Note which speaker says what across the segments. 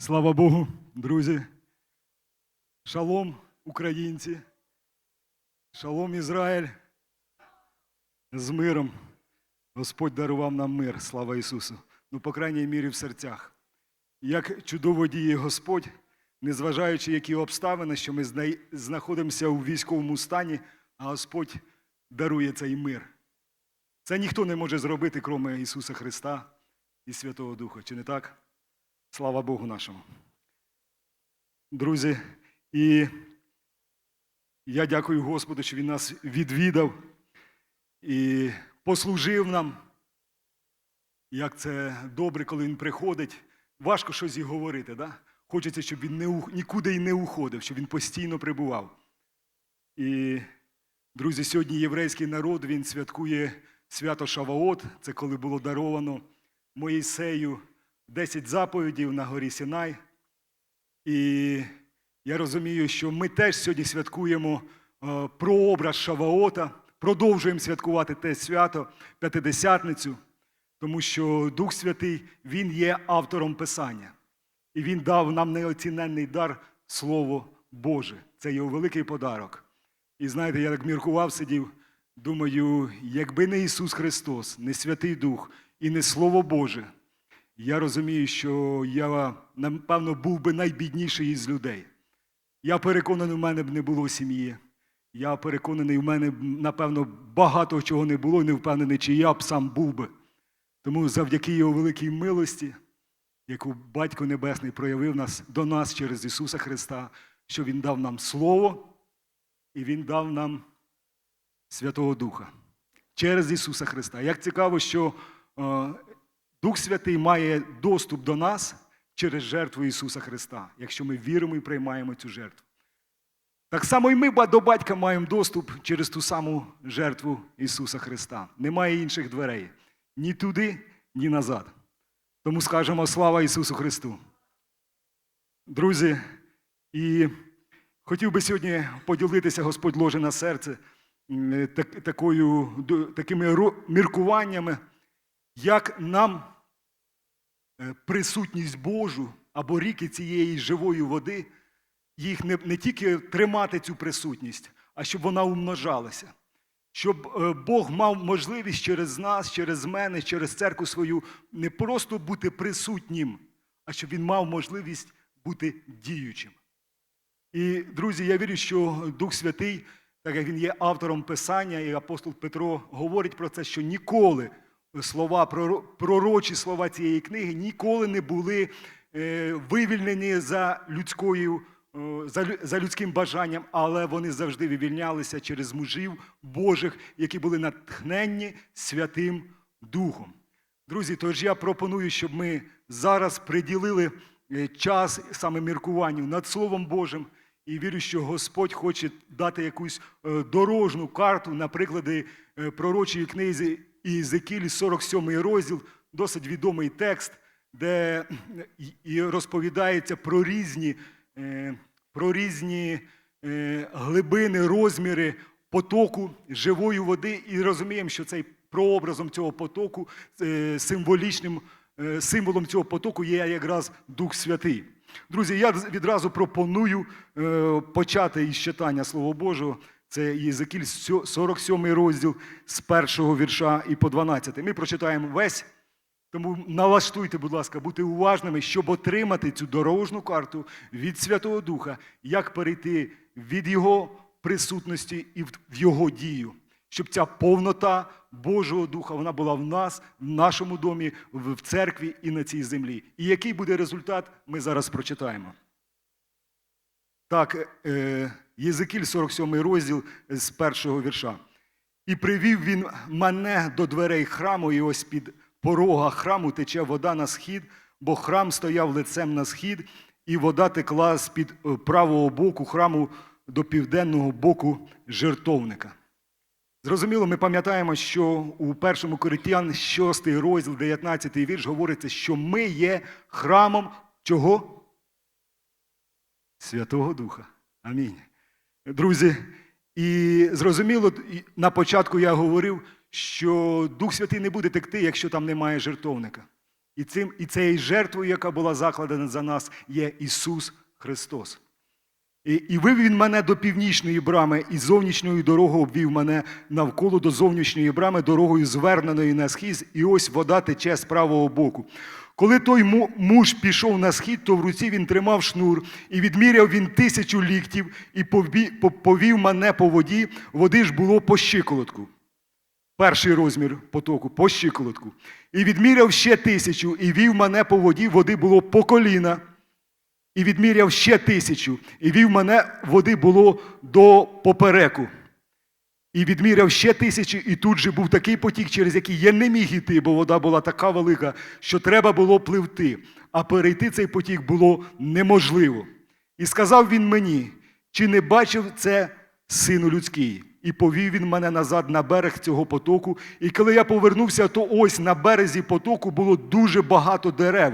Speaker 1: Слава Богу, друзі. Шалом, українці. Шалом, Ізраїль. З миром. Господь дарував нам мир, слава Ісусу. Ну, по крайній мірі, в серцях. Як чудово діє Господь, незважаючи які обставини, що ми знаходимося у військовому стані, а Господь дарує цей мир. Це ніхто не може зробити, крім Ісуса Христа і Святого Духа. Чи не так? Слава Богу нашому. Друзі, і я дякую Господу, що Він нас відвідав і послужив нам. Як це добре, коли він приходить. Важко щось і говорити, да? Хочеться, щоб він не, нікуди і не уходив, щоб він постійно прибував. І, друзі, сьогодні єврейський народ він святкує свято Шаваот, це коли було даровано Моїсею 10 заповідей на горі Сінай. І я розумію, що ми теж сьогодні святкуємо е, прообраз Шаваота, продовжуємо святкувати те свято, П'ятидесятницю, тому що Дух Святий Він є автором Писання. І Він дав нам неоціненний дар Слово Боже. Це його великий подарок. І знаєте, я так міркував, сидів, думаю, якби не Ісус Христос, не Святий Дух і не Слово Боже, я розумію, що я, напевно, був би найбідніший із людей. Я переконаний, у мене б не було сім'ї. Я переконаний, у мене, напевно, багато чого не було, і не впевнений, чи я б сам був би. Тому завдяки його великій милості, яку Батько Небесний проявив нас, до нас через Ісуса Христа, що Він дав нам Слово, і Він дав нам Святого Духа через Ісуса Христа. Як цікаво, що е, Дух Святий має доступ до нас через жертву Ісуса Христа, якщо ми віримо і приймаємо цю жертву. Так само і ми до батька маємо доступ через ту саму жертву Ісуса Христа. Немає інших дверей ні туди, ні назад. Тому скажемо слава Ісусу Христу. Друзі, і хотів би сьогодні поділитися, Господь ложе на серце так, такою, такими міркуваннями, як нам е, присутність Божу або ріки цієї живої води, їх не, не тільки тримати цю присутність, а щоб вона умножалася. Щоб е, Бог мав можливість через нас, через мене, через церкву свою не просто бути присутнім, а щоб він мав можливість бути діючим. І, друзі, я вірю, що Дух Святий, так як він є автором Писання, і апостол Петро говорить про це, що ніколи слова, проро- пророчі слова цієї книги ніколи не були е, вивільнені за людською. е, За, людським бажанням, але вони завжди вивільнялися через мужів Божих, які були натхненні Святим Духом. Друзі, тож я пропоную, щоб ми зараз приділили е, час саме міркуванню над Словом Божим. І вірю, що Господь хоче дати якусь дорожну карту на приклади пророчої книзі Ізекіль, 47 розділ, досить відомий текст, де і- і розповідається про різні, е, про різні е, глибини, розміри потоку живої води, і розуміємо, що цей прообразом цього потоку, е, символічним символом цього потоку є якраз Дух Святий. Друзі, я відразу пропоную почати із читання Слова Божого. Це Єзекіль, 47 розділ з першого вірша і по 12. Ми прочитаємо весь. Тому налаштуйте, будь ласка, бути уважними, щоб отримати цю дорожну карту від Святого Духа, як перейти від Його присутності і в Його дію, щоб ця повнота Божого Духа вона була в нас, в нашому домі, в в церкві і на цій землі. І який буде результат, ми зараз прочитаємо. Так, е, Єзекіль, 47 розділ з першого вірша. І привів він мене до дверей храму, і ось під порога храму тече вода на схід, бо храм стояв лицем на схід, і вода текла з під е, правого боку храму до південного боку жертовника. Зрозуміло, ми пам'ятаємо, що у першому Коринтян 6 розділ, 19 вірш говориться, що ми є храмом чого? Святого Духа. Амінь. Друзі, і зрозуміло, на початку я говорив, що Дух Святий не буде текти, якщо там немає жертовника. І, цим, і цією жертвою, яка була закладена за нас, є Ісус Христос. І, і вивів він мене до північної брами, і зовнішньою дорогою обвів мене навколо до зовнішньої брами, дорогою зверненої на схід, і ось вода тече з правого боку. Коли той муж пішов на схід, то в руці він тримав шнур, і відміряв він тисячу ліктів, і повів мене по воді, води ж було по щиколотку. Перший розмір потоку по щиколотку. І відміряв ще тисячу, і вів мене по воді, води було по коліна. І відміряв ще тисячу, і вів мене води було до попереку. І відміряв ще тисячі, і тут же був такий потік, через який я не міг іти, бо вода була така велика, що треба було пливти, а перейти цей потік було неможливо. І сказав він мені, чи не бачив це сину людський? І повів він мене назад на берег цього потоку. І коли я повернувся, то ось на березі потоку було дуже багато дерев,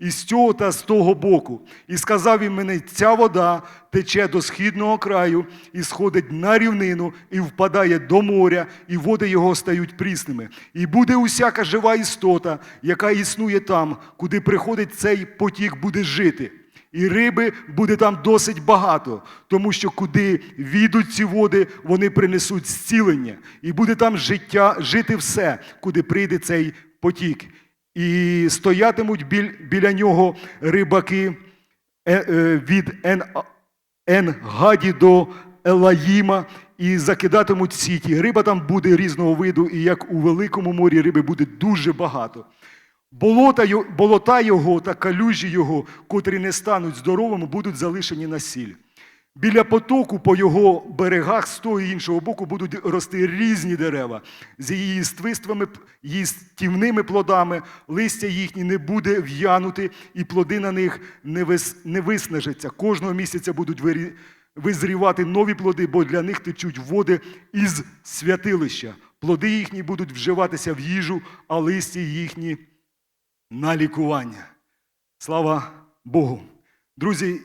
Speaker 1: і з цього та з того боку. І сказав він мені, ця вода тече до східного краю і сходить на рівнину, і впадає до моря, і води його стають прісними. І буде усяка жива істота, яка існує там, куди приходить цей потік, буде жити. І риби буде там досить багато, тому що куди війдуть ці води, вони принесуть зцілення. І буде там життя, жити все, куди прийде цей потік. І стоятимуть біль, біля нього рибаки е, е, від Ен, Енгаді до Елаїма і закидатимуть сіті. Риба там буде різного виду, і як у великому морі риби буде дуже багато. Болота, його та калюжі його, котрі не стануть здоровими, будуть залишені на сіль. Біля потоку по його берегах з того і іншого боку будуть рости різні дерева з її ствиствами, їстівними плодами, листя їхні не буде в'янути, і плоди на них не, вис, не виснажаться. Кожного місяця будуть вирі- визрівати нові плоди, бо для них течуть води із святилища. Плоди їхні будуть вживатися в їжу, а листя їхні на лікування. Слава Богу. Друзі,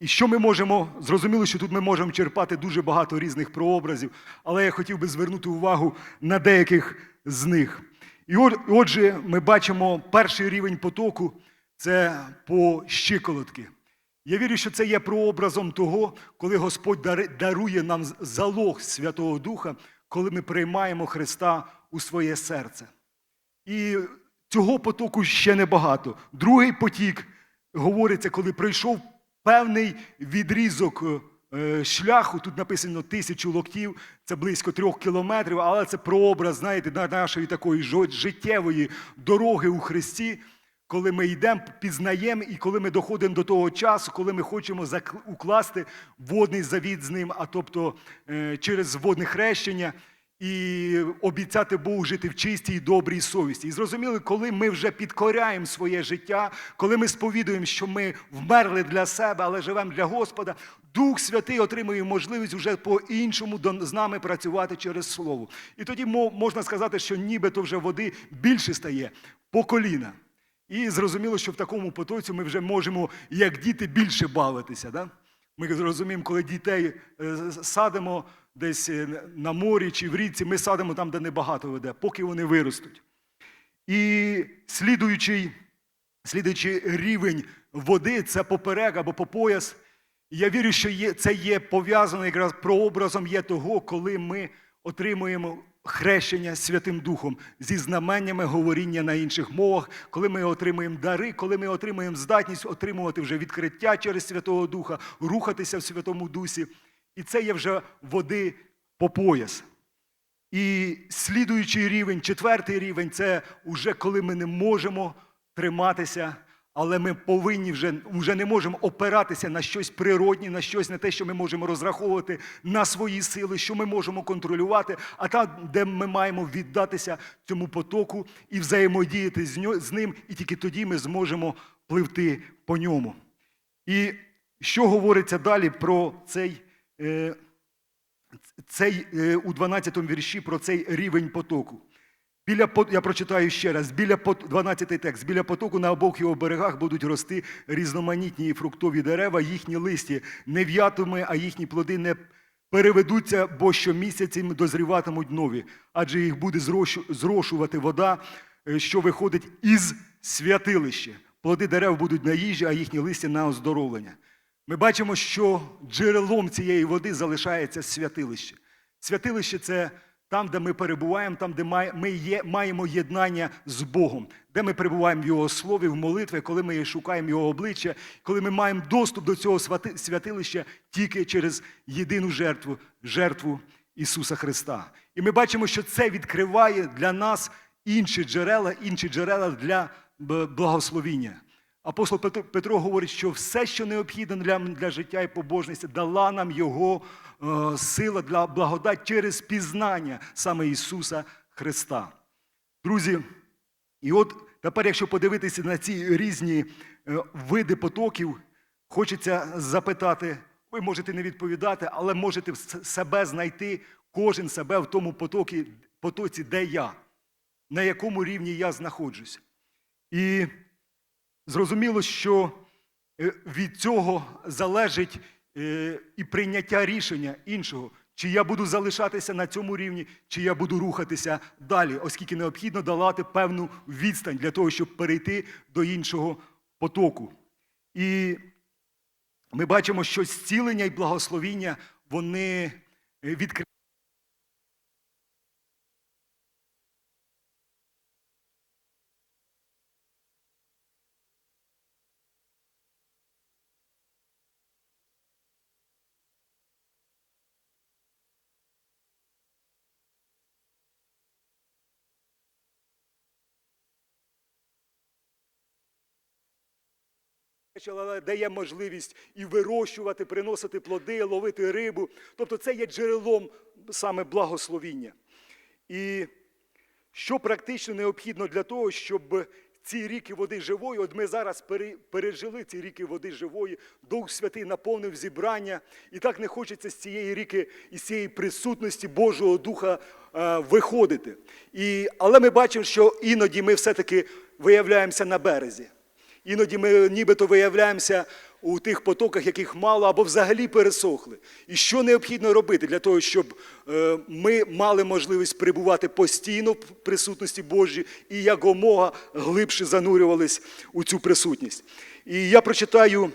Speaker 1: і що ми можемо, зрозуміло, що тут ми можемо черпати дуже багато різних прообразів, але я хотів би звернути увагу на деяких з них. І отже, ми бачимо перший рівень потоку це по щиколотки. Я вірю, що це є прообразом того, коли Господь дарує нам залог Святого Духа, коли ми приймаємо Христа у своє серце. І цього потоку ще небагато. Другий потік говориться, коли пройшов певний відрізок е, шляху. Тут написано тисячу локтів, це близько трьох кілометрів, але це прообраз, знаєте, на- нашої такої життєвої дороги у Христі. Коли ми йдемо, пізнаємо, і коли ми доходимо до того часу, коли ми хочемо укласти водний завіт з ним, а тобто е, через водне хрещення, і обіцяти Богу жити в чистій і добрій совісті. І зрозуміли, коли ми вже підкоряємо своє життя, коли ми сповідуємо, що ми вмерли для себе, але живемо для Господа, Дух Святий отримує можливість вже по-іншому з нами працювати через Слово. І тоді можна сказати, що нібито вже води більше стає по коліна. І зрозуміло, що в такому потоці ми вже можемо, як діти, більше бавитися. Да? Ми зрозуміємо, коли дітей е, садимо десь е, на морі чи в річці, ми садимо там, де небагато веде, поки вони виростуть. І слідуючий, слідуючий рівень води це поперек або по пояс. Я вірю, що є, це є пов'язано якраз прообразом є того, коли ми отримуємо хрещення Святим Духом зі знаменнями говоріння на інших мовах, коли ми отримуємо дари, коли ми отримуємо здатність отримувати вже відкриття через Святого Духа, рухатися в Святому Дусі. І це є вже води по пояс. І слідуючий рівень, четвертий рівень це вже коли ми не можемо триматися, але ми повинні вже, вже не можемо опиратися на щось природнє, на щось не те, що ми можемо розраховувати на свої сили, що ми можемо контролювати, а там, де ми маємо віддатися цьому потоку і взаємодіяти з ним, і тільки тоді ми зможемо пливти по ньому. І що говориться далі про цей. Е, цей, е, у 12 вірші про цей рівень потоку. Біля, я прочитаю ще раз, біля пот- 12 текст. Біля потоку на обох його берегах будуть рости різноманітні фруктові дерева, їхні листі не в'ятиме, а їхні плоди не переведуться, бо щомісяця дозріватимуть нові, адже їх буде зрошувати вода е, що виходить із святилища. Плоди дерев будуть на їжі, а їхні листя на оздоровлення. Ми бачимо, що джерелом цієї води залишається святилище. Святилище це там, де ми перебуваємо, там, де ми є, маємо єднання з Богом, де ми перебуваємо в Його слові, в молитві, коли ми шукаємо Його обличчя, коли ми маємо доступ до цього святилища тільки через єдину жертву, жертву Ісуса Христа. І ми бачимо, що це відкриває для нас інші джерела, інші джерела для благословіння. Апостол Петро, говорить, що все, що необхідне для, для життя і побожності, дала нам Його е, сила для благодать через пізнання саме Ісуса Христа. Друзі, і от тепер, якщо подивитися на ці різні е, види потоків, хочеться запитати, ви можете не відповідати, але можете себе знайти, кожен себе в тому потокі, потоці, де я, на якому рівні я знаходжусь. І зрозуміло, що е, від цього залежить е, і прийняття рішення іншого, чи я буду залишатися на цьому рівні, чи я буду рухатися далі, оскільки необхідно долати певну відстань для того, щоб перейти до іншого потоку. І ми бачимо, що зцілення і благословіння вони відкривають. Але дає можливість і вирощувати, приносити плоди, ловити рибу. Тобто це є джерелом саме благословіння. І що практично необхідно для того, щоб ці ріки води живої, от ми зараз пережили ці ріки води живої, Дух Святий наповнив зібрання, і так не хочеться з цієї ріки, із цієї присутності Божого Духа е, виходити. І, але ми бачимо, що іноді ми все-таки виявляємося на березі. Іноді ми нібито виявляємося у тих потоках, яких мало або взагалі пересохли. І що необхідно робити для того, щоб е, ми мали можливість перебувати постійно в присутності Божій і якомога глибше занурювались у цю присутність. І я прочитаю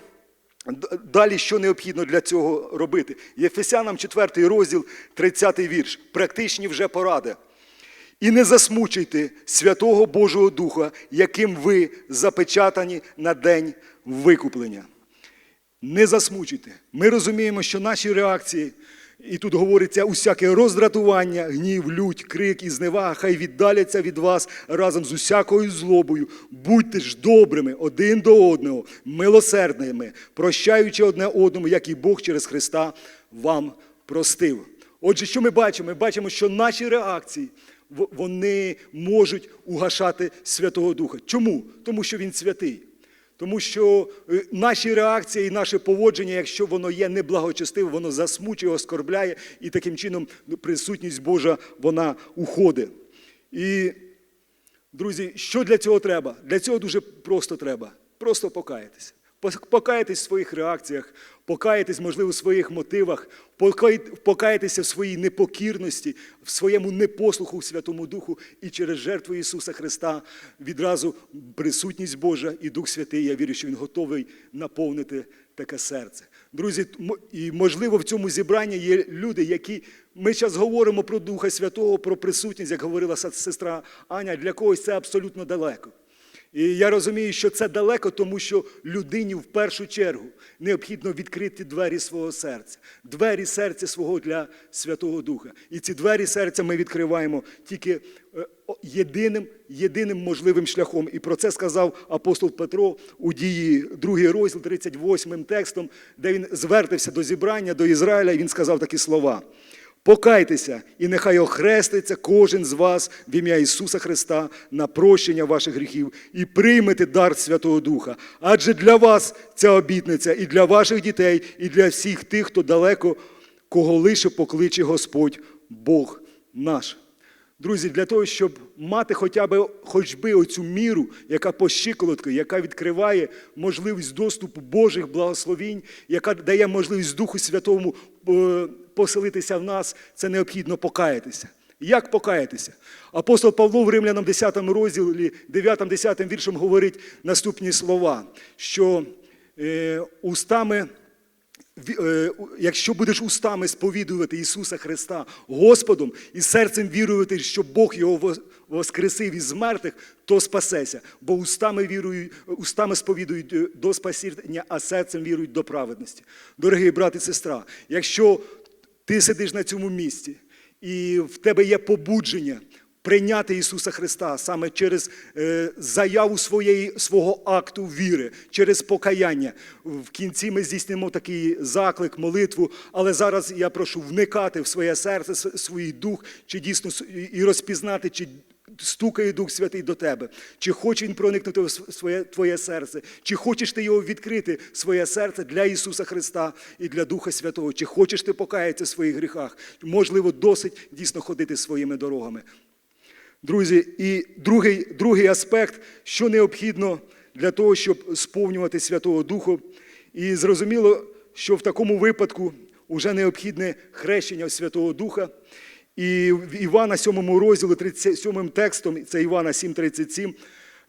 Speaker 1: далі, що необхідно для цього робити. Єфесянам 4 розділ, 30 вірш. Практичні вже поради. І не засмучуйте Святого Божого Духа, яким ви запечатані на день викуплення. Не засмучуйте. Ми розуміємо, що наші реакції, і тут говориться усяке роздратування, гнів, лють, крик і зневага, хай віддаляться від вас разом з усякою злобою. Будьте ж добрими один до одного, милосердними, прощаючи одне одному, як і Бог через Христа вам простив. Отже, що ми бачимо? Ми бачимо, що наші реакції вони можуть угашати Святого Духа. Чому? Тому що Він святий. Тому що е, наші реакції і наше поводження, якщо воно є неблагочестиве, воно засмучує, оскорбляє, і таким чином присутність Божа вона уходить. І, друзі, що для цього треба? Для цього дуже просто треба. Просто покаятися. Покаятись в своїх реакціях, покаятись, можливо, в своїх мотивах, покай- покаятися в своїй непокірності, в своєму непослуху Святому Духу і через жертву Ісуса Христа відразу присутність Божа і Дух Святий. Я вірю, що Він готовий наповнити таке серце. Друзі, і можливо в цьому зібранні є люди, які ми зараз говоримо про Духа Святого, про присутність, як говорила сестра Аня, для когось це абсолютно далеко. І я розумію, що це далеко, тому що людині в першу чергу необхідно відкрити двері свого серця, двері серця свого для Святого Духа. І ці двері серця ми відкриваємо тільки е, єдиним, єдиним можливим шляхом. І про це сказав апостол Петро у дії 2 розділ 38 текстом, де він звертався до зібрання, до Ізраїля, і він сказав такі слова. Покайтеся, і нехай охреститься кожен з вас в ім'я Ісуса Христа на прощення ваших гріхів і приймете дар Святого Духа. Адже для вас ця обітниця і для ваших дітей, і для всіх тих, хто далеко, кого лише покличе Господь Бог наш. Друзі, для того, щоб мати хоча б хоч би оцю міру, яка по щиколотку, яка відкриває можливість доступу Божих благословінь, яка дає можливість Духу Святому поселитися в нас, це необхідно покаятися. Як покаятися? Апостол Павло в Римлянам 10 розділі 9-10 віршем говорить наступні слова, що е, устами е, Якщо будеш устами сповідувати Ісуса Христа Господом і серцем вірувати, що Бог його воскресив із мертвих, то спасеся. Бо устами вірують, устами сповідують е, до спасіння, а серцем вірують до праведності. Дорогі брат і сестра, якщо ти сидиш на цьому місці і в тебе є побудження прийняти Ісуса Христа саме через е, заяву своєї, свого акту віри, через покаяння. В кінці ми здійснимо такий заклик, молитву, але зараз я прошу вникати в своє серце, свій дух, чи дійсно і розпізнати, чи стукає Дух Святий до тебе, чи хоче Він проникнути в своє твоє серце, чи хочеш ти його відкрити, своє серце для Ісуса Христа і для Духа Святого, чи хочеш ти покаятися в своїх гріхах. Можливо, досить дійсно ходити своїми дорогами. Друзі, і другий, другий аспект, що необхідно для того, щоб сповнювати Святого Духу. І зрозуміло, що в такому випадку вже необхідне хрещення Святого Духа. І в Івана 7 розділі 37 текстом, це Івана 7,37,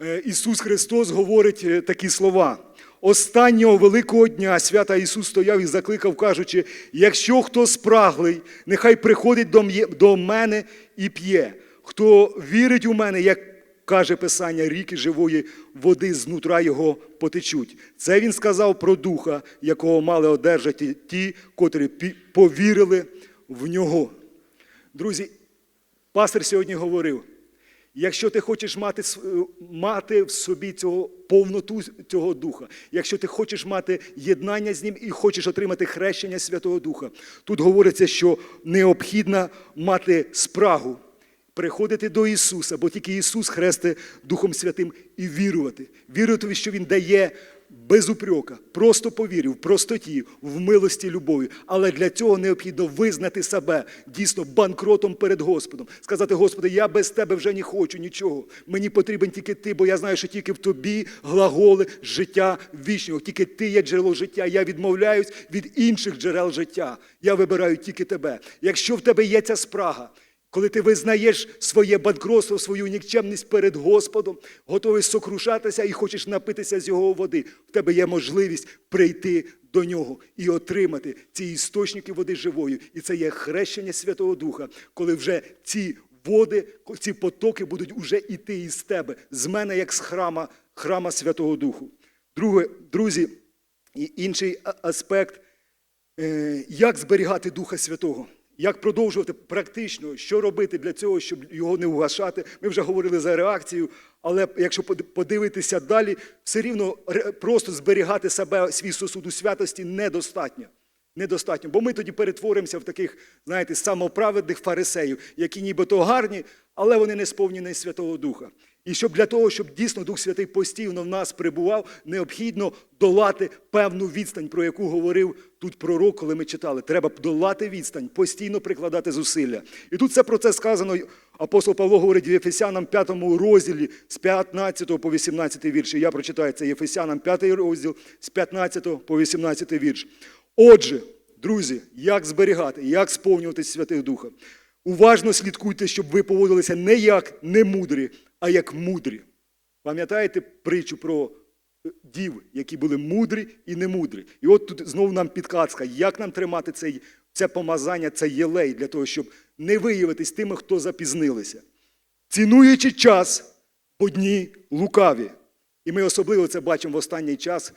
Speaker 1: е, Ісус Христос говорить е, такі слова. Останнього великого дня свята Ісус стояв і закликав, кажучи: якщо хто спраглий, нехай приходить до мене і п'є. Хто вірить у мене, як каже Писання, ріки живої води знутра його потечуть. Це він сказав про духа, якого мали одержати ті, котрі повірили в нього. Друзі, пастор сьогодні говорив: якщо ти хочеш мати, е, мати в собі цього повноту цього духа, якщо ти хочеш мати єднання з ним і хочеш отримати хрещення Святого Духа, тут говориться, що необхідно мати спрагу. Приходити до Ісуса, бо тільки Ісус хрести Духом Святим і вірувати. Вірувати, що Він дає без упрека, просто повірив, в простоті, в милості, любові. Але для цього необхідно визнати себе дійсно банкротом перед Господом. Сказати, Господи, я без тебе вже не хочу нічого. Мені потрібен тільки ти, бо я знаю, що тільки в тобі глаголи життя вічного. Тільки ти є джерело життя. Я відмовляюсь від інших джерел життя. Я вибираю тільки тебе. Якщо в тебе є ця спрага, коли ти визнаєш своє банкротство, свою нікчемність перед Господом, готовий сокрушатися і хочеш напитися з його води, в тебе є можливість прийти до нього і отримати ці істочники води живої. І це є хрещення Святого Духа, коли вже ці води, ці потоки будуть уже іти із тебе, з мене, як з храма, храма Святого Духу. Друге, друзі, і інший аспект Е, як зберігати Духа Святого, як продовжувати практично, що робити для цього, щоб його не угашати. Ми вже говорили за реакцію, але якщо под- подивитися далі, все рівно просто зберігати себе, свій сосуд у святості недостатньо. Недостатньо, бо ми тоді перетворимося в таких, знаєте, самоправедних фарисеїв, які нібито гарні, але вони не сповнені Святого Духа. І щоб для того, щоб дійсно Дух Святий постійно в нас прибував, необхідно долати певну відстань, про яку говорив тут пророк, коли ми читали. Треба долати відстань, постійно прикладати зусилля. І тут це про це сказано. Апостол Павло говорить в Єфесянам 5 розділі з 15 по 18 вірш. І Я прочитаю це Єфесянам 5 розділ з 15 по 18 вірш. Отже, друзі, як зберігати, як сповнюватись Святих Духа? Уважно слідкуйте, щоб ви поводилися не як немудрі, а як мудрі. Пам'ятаєте притчу про е, дів, які були мудрі і немудрі? І от тут знову нам підказка, як нам тримати цей, це помазання, цей єлей для того, щоб не виявитись тими, хто запізнилися. Цінуючи час, бо дні лукаві. І ми особливо це бачимо в останній час.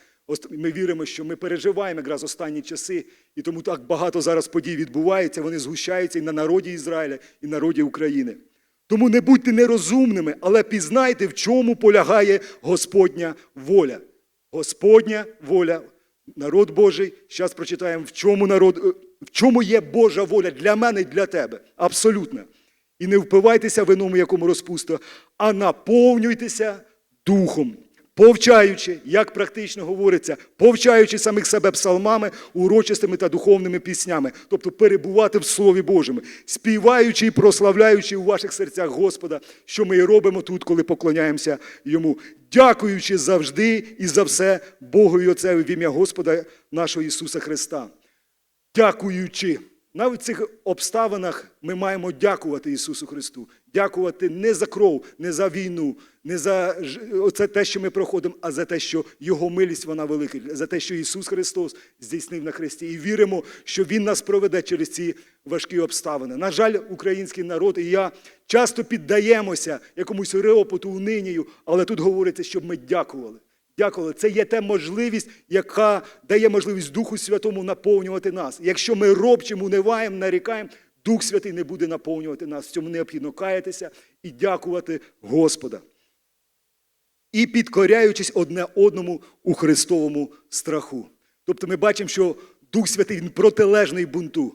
Speaker 1: Ми віримо, що ми переживаємо якраз останні часи, і тому так багато зараз подій відбувається, вони згущаються і на народі Ізраїля, і народі України. Тому не будьте нерозумними, але пізнайте, в чому полягає Господня воля. Господня воля, народ Божий. Зараз прочитаємо, в чому народ, е, в чому є Божа воля для мене і для тебе. Абсолютно. І не впивайтеся вином, якому розпуста, а наповнюйтеся духом. Повчаючи, як практично говориться, повчаючи самих себе псалмами, урочистими та духовними піснями, тобто перебувати в Слові Божому, співаючи і прославляючи у ваших серцях Господа, що ми і робимо тут, коли поклоняємося Йому, дякуючи завжди і за все Богу і Отцеві в ім'я Господа нашого Ісуса Христа. Дякуючи. навіть в цих обставинах ми маємо дякувати Ісусу Христу. Дякувати не за кров, не за війну, не за оце те, що ми проходимо, а за те, що Його милість вона велика, за те, що Ісус Христос здійснив на Христі. І віримо, що Він нас проведе через ці важкі обставини. На жаль, український народ і я часто піддаємося якомусь реопоту, унинію, але тут говориться, щоб ми дякували. Дякували. Це є та можливість, яка дає можливість Духу Святому наповнювати нас. Якщо ми робчимо, униваємо, нарікаємо, Дух Святий не буде наповнювати нас. В цьому необхідно каятися і дякувати Господа. І підкоряючись одне одному у Христовому страху. Тобто ми бачимо, що Дух Святий він протилежний бунту.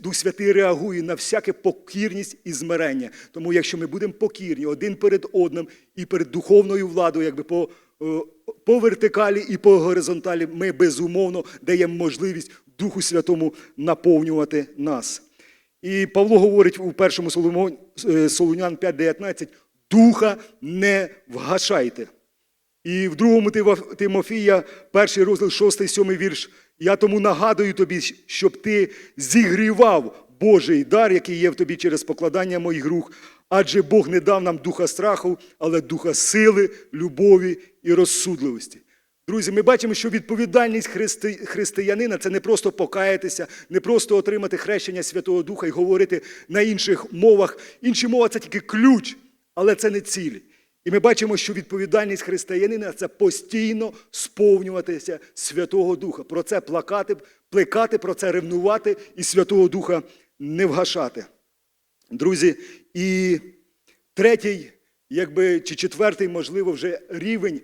Speaker 1: Дух, Святий реагує на всяке покірність і змирення. Тому якщо ми будемо покірні один перед одним і перед духовною владою, якби по, е, по вертикалі і по горизонталі, ми безумовно даємо можливість Духу Святому наповнювати нас. І Павло говорить у першому Соломон- е, Солунян 5.19, духа не вгашайте. І в другому Тимо- Тимофія, перший розділ, 6, 7 вірш. Я тому нагадую тобі, щоб ти зігрівав Божий дар, який є в тобі через покладання моїх рук. Адже Бог не дав нам духа страху, але духа сили, любові і розсудливості. Друзі, ми бачимо, що відповідальність христи... християнина це не просто покаятися, не просто отримати хрещення Святого Духа і говорити на інших мовах. Інші мова це тільки ключ, але це не ціль. І ми бачимо, що відповідальність християнина це постійно сповнюватися Святого Духа. Про це плакати, плекати, про це ревнувати і Святого Духа не вгашати. Друзі, і третій, якби чи четвертий, можливо, вже рівень,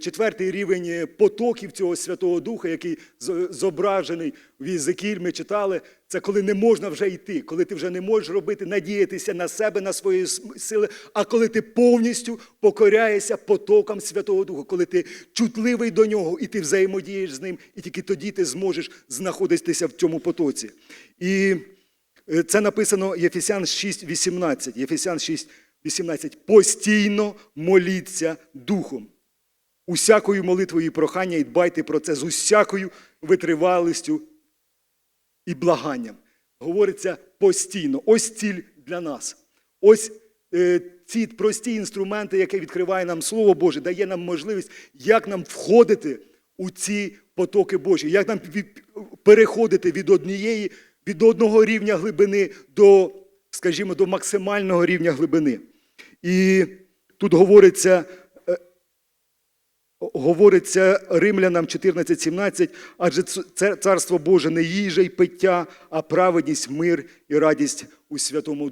Speaker 1: четвертий рівень е, потоків цього Святого Духа, який зображений в Єзикіль, ми читали, це коли не можна вже йти, коли ти вже не можеш робити, надіятися на себе, на свої сили, а коли ти повністю покоряєшся потокам Святого Духа, коли ти чутливий до нього і ти взаємодієш з ним, і тільки тоді ти зможеш знаходитися в цьому потоці. І Е, Це написано Єфесян 6,18. Єфесян 6,18. Постійно моліться духом. Усякою молитвою і прохання, і дбайте про це з усякою витривалістю і благанням. Говориться постійно. Ось ціль для нас. Ось е, ці прості інструменти, які відкриває нам Слово Боже, дає нам можливість, як нам входити у ці потоки Божі, як нам переходити від однієї, від одного рівня глибини до, скажімо, до максимального рівня глибини. І тут говориться, говориться римлянам 14.17, адже це царство Боже не їжа й пиття, а праведність, мир і радість у Святому.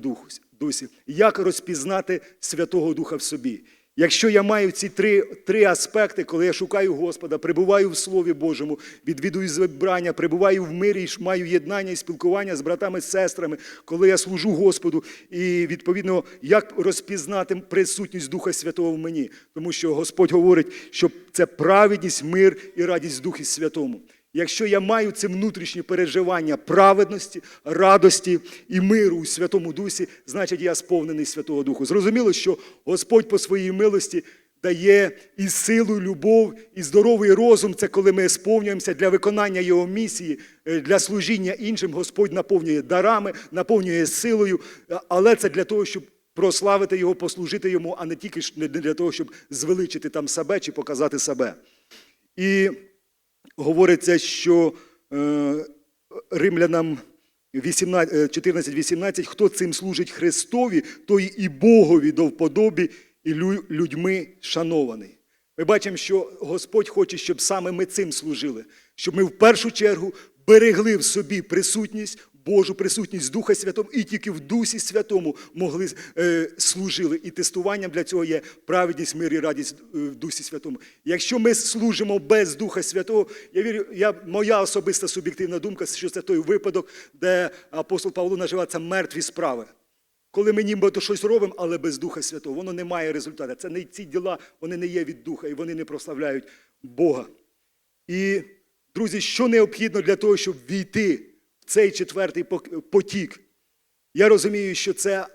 Speaker 1: Дусі. Як розпізнати Святого Духа в собі? Якщо я маю ці три, три аспекти, коли я шукаю Господа, прибуваю в Слові Божому, відвідую зібрання, прибуваю в мирі, маю єднання і спілкування з братами, з сестрами, коли я служу Господу, і відповідно, як розпізнати присутність Духа Святого в мені, тому що Господь говорить, що це праведність, мир і радість в Духі Святому. Якщо я маю це внутрішнє переживання праведності, радості і миру у Святому Дусі, значить я сповнений Святого Духу. Зрозуміло, що Господь по своїй милості дає і силу, любов, і здоровий розум. Це коли ми сповнюємося для виконання Його місії, е, для служіння іншим. Господь наповнює дарами, наповнює силою, е, але це для того, щоб прославити Його, послужити йому, а не тільки для того, щоб звеличити там себе чи показати себе. І говориться, що е, римлянам 14-18, хто цим служить Христові, той і Богові до вподобі, і людьми шанований. Ми бачимо, що Господь хоче, щоб саме ми цим служили, щоб ми в першу чергу берегли в собі присутність, Божу присутність Духа Святого, і тільки в Дусі Святому могли е, служили. І тестуванням для цього є праведність, мир і радість е, в Дусі Святому. Якщо ми служимо без Духа Святого, я вірю, я, моя особиста суб'єктивна думка, що це той випадок, де апостол Павло називає мертві справи. Коли ми нібито щось робимо, але без Духа Святого, воно не має результату. Це не ці діла, вони не є від Духа і вони не прославляють Бога. І, друзі, що необхідно для того, щоб війти цей четвертий потік? Я розумію, що це,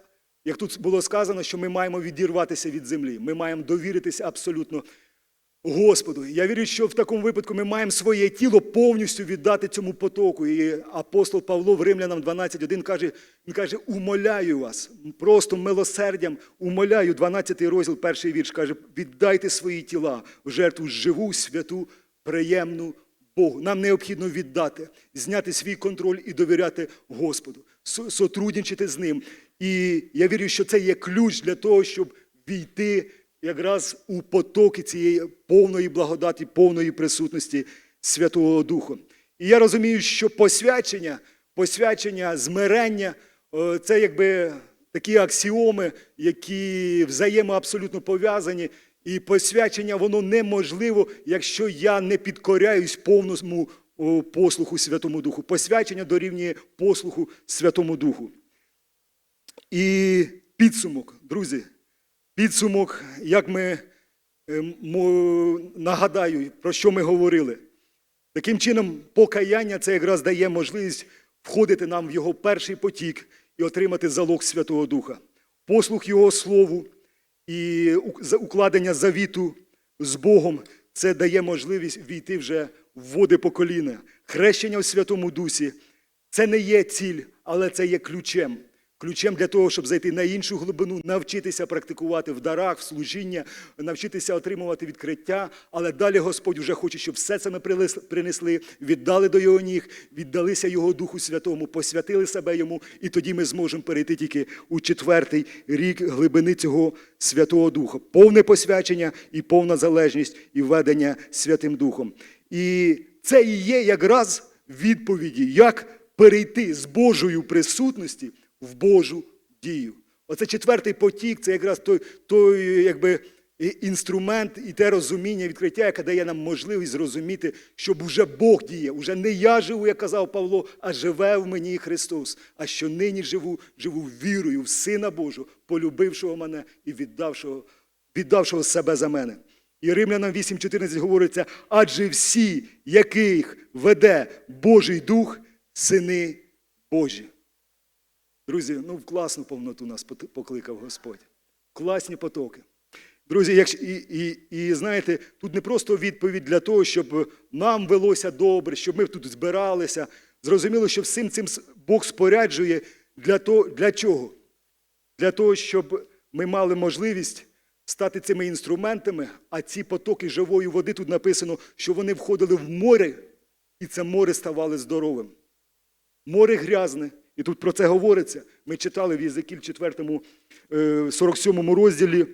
Speaker 1: як тут було сказано, що ми маємо відірватися від землі. Ми маємо довіритися абсолютно Господу. Я вірю, що в такому випадку ми маємо своє тіло повністю віддати цьому потоку. І апостол Павло в Римлянам 12.1 каже, він каже, умоляю вас, просто милосердям, умоляю, 12 розділ, перший вірш каже, віддайте свої тіла в жертву живу, святу, приємну Богу. Нам необхідно віддати, зняти свій контроль і довіряти Господу, со- сотрудничати з ним. І я вірю, що це є ключ для того, щоб війти якраз у потоки цієї повної благодаті, повної присутності Святого Духа. І я розумію, що посвячення, посвячення, змирення е, це якби такі аксіоми, які взаємоабсолютно пов'язані. І посвячення воно неможливо, якщо я не підкоряюсь повному послуху Святому Духу. Посвячення дорівнює послуху Святому Духу. І підсумок, друзі, підсумок, як ми е, нагадаю, про що ми говорили. Таким чином, покаяння це якраз дає можливість входити нам в його перший потік і отримати залог Святого Духа. Послух Його Слову і укладення завіту з Богом це дає можливість війти вже в води по коліна. Хрещення у Святому Дусі це не є ціль, але це є ключем. Ключем для того, щоб зайти на іншу глибину, навчитися практикувати в дарах, в служіння, навчитися отримувати відкриття. Але далі Господь вже хоче, щоб все це ми принесли, віддали до його ніг, віддалися Його Духу Святому, посвятили себе йому, і тоді ми зможемо перейти тільки у четвертий рік глибини цього Святого Духа. Повне посвячення і повна залежність і ведення Святим Духом. І це і є якраз відповіді, як перейти з Божої присутності в Божу дію. Оце четвертий потік, це якраз той, той якби, інструмент і те розуміння, відкриття, яке дає нам можливість зрозуміти, щоб уже Бог діє. Уже не я живу, як казав Павло, а живе в мені Христос. А що нині живу, живу вірою в Сина Божого, полюбившого мене і віддавшого, віддавшого себе за мене. І Римлянам 8.14 говориться, адже всі, яких веде Божий Дух, сини Божі. Друзі, ну в класну повноту нас покликав Господь. Класні потоки. Друзі, якщо, і, і, і знаєте, тут не просто відповідь для того, щоб нам велося добре, щоб ми тут збиралися. Зрозуміло, що всім цим Бог споряджує для, того, для чого? Для того, щоб ми мали можливість стати цими інструментами, а ці потоки живої води тут написано, що вони входили в море, і це море ставало здоровим. Море грязне. І тут про це говориться. Ми читали в Єзекіль 4, е, 47 розділі.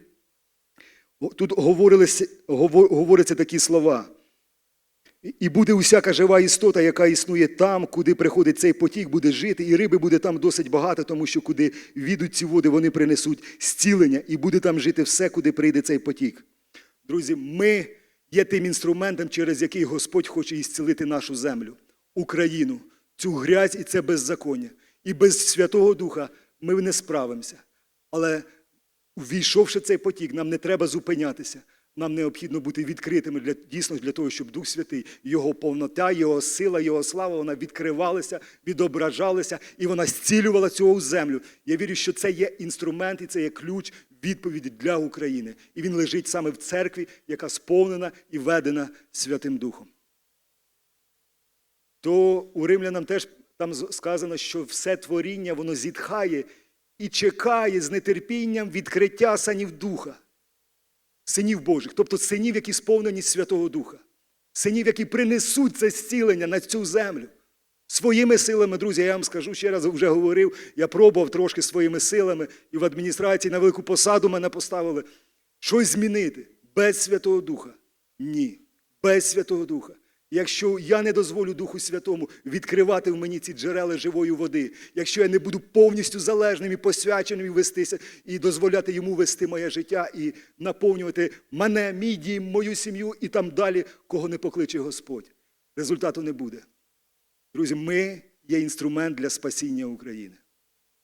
Speaker 1: Тут говоряться такі слова. І буде усяка жива істота, яка існує там, куди приходить цей потік, буде жити, і риби буде там досить багато, тому що куди відуть ці води, вони принесуть зцілення, і буде там жити все, куди прийде цей потік. Друзі, ми є тим інструментом, через який Господь хоче ісцілити нашу землю, Україну, цю грязь і це беззаконня. І без Святого Духа ми не справимося. Але Увійшовши цей потік, нам не треба зупинятися. Нам необхідно бути відкритими для дійсно для того, щоб Дух Святий, Його повнота, Його сила, Його слава, вона відкривалася, відображалася і вона зцілювала цю землю. Я вірю, що це є інструмент і це є ключ відповіді для України. І він лежить саме в церкві, яка сповнена і ведена Святим Духом. То у римлянам теж там сказано, що все творіння воно зітхає і чекає з нетерпінням відкриття санів Духа, синів Божих, тобто синів, які сповнені Святого Духа, синів, які принесуть це зцілення на цю землю. Своїми силами, друзі, я вам скажу ще раз вже говорив, я пробував трошки своїми силами, і в адміністрації на велику посаду мене поставили. Щось змінити без Святого Духа? Ні. Без Святого Духа. Якщо я не дозволю Духу Святому відкривати в мені ці джерела живої води, якщо я не буду повністю залежним і посвяченим і вестися, і дозволяти йому вести моє життя і наповнювати мене, мій дім, мою сім'ю і там далі, кого не покличе Господь, результату не буде. Друзі, ми є інструмент для спасіння України.